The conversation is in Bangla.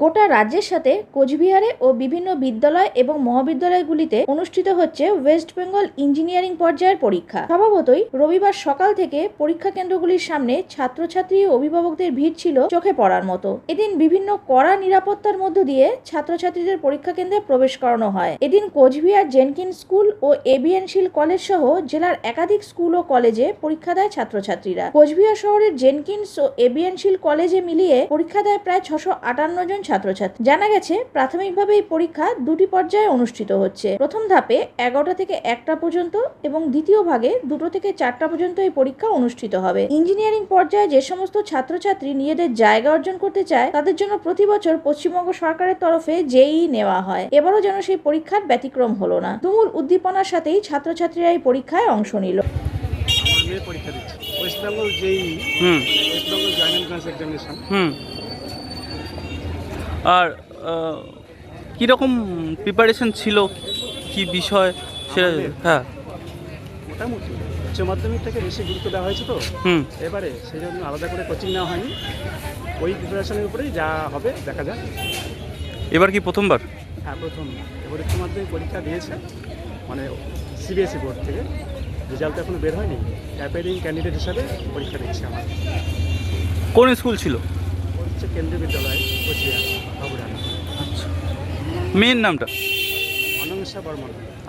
গোটা রাজ্যের সাথে কোচবিহারে ও বিভিন্ন বিদ্যালয় এবং মহাবিদ্যালয়গুলিতে অনুষ্ঠিত হচ্ছে ওয়েস্ট বেঙ্গল ইঞ্জিনিয়ারিং পর্যায়ের পরীক্ষা। স্বভাবতই রবিবার সকাল থেকে পরীক্ষা কেন্দ্রগুলির সামনে ছাত্রছাত্রী ও অভিভাবকদের ভিড় ছিল চোখে পড়ার মতো। এদিন বিভিন্ন কড়া নিরাপত্তার মধ্য দিয়ে ছাত্রছাত্রীদের পরীক্ষা কেন্দ্রে প্রবেশ করানো হয়। এদিন কোচবিহার জেনকিন স্কুল ও এবিএন শিল কলেজ সহ জেলার একাধিক স্কুল ও কলেজে পরীক্ষা দেয় ছাত্রছাত্রীরা। কোচবিহার শহরের জেনকিন্স ও এবিএন শিল কলেজে মিলিয়ে পরীক্ষা দেয় প্রায় ছশো আটান্ন জন ছাত্রছাত্রী। জানা গেছে প্রাথমিকভাবে এই পরীক্ষা দুটি পর্যায়ে অনুষ্ঠিত হচ্ছে। প্রথম ধাপে এগারোটা থেকে একটা পর্যন্ত এবং দ্বিতীয় ভাগে দুটো থেকে চারটা পর্যন্ত এই পরীক্ষা অনুষ্ঠিত হবে। ইঞ্জিনিয়ারিং পর্যায়ে যে সমস্ত ছাত্রছাত্রী নিজেদের জায়গা অর্জন করতে চায় তাদের জন্য প্রতি বছর পশ্চিমবঙ্গ সরকারের তরফে জেই নেওয়া হয়। এবারও যেন সেই পরীক্ষার ব্যতিক্রম হলো না। তুমুল উদ্দীপনার সাথেই ছাত্রছাত্রীরা এই পরীক্ষায় অংশ নিল। পরীক্ষা দিচ্ছে। ওয়েস্ট বেঙ্গল যেই হুম। West Bengal joint entrance examination হুম। আর কীরকম প্রিপারেশন ছিল? কি বিষয়? সেটা হ্যাঁ। মোটামুটি উচ্চ মাধ্যমিকটাকে বেশি গুরুত্ব দেওয়া হয়েছে তো। হুম। এবারে সেই জন্য আলাদা করে কোচিং নেওয়া হয়নি। ওই প্রিপারেশনের উপরেই যা হবে দেখা যাক। এবার কি প্রথমবার? হ্যাঁ প্রথম। এবার উচ্চ মাধ্যমিক পরীক্ষা দিয়েছে মানে সিবিএসসি বোর্ড থেকে। রেজাল্ট এখনও বের হয়নি। অ্যাপেয়ারিং ক্যান্ডিডেট হিসাবে পরীক্ষা দিচ্ছে আমার কোন স্কুল ছিল? হচ্ছে কেন্দ্রীয় বিদ্যালয়। মেয়ের নামটা?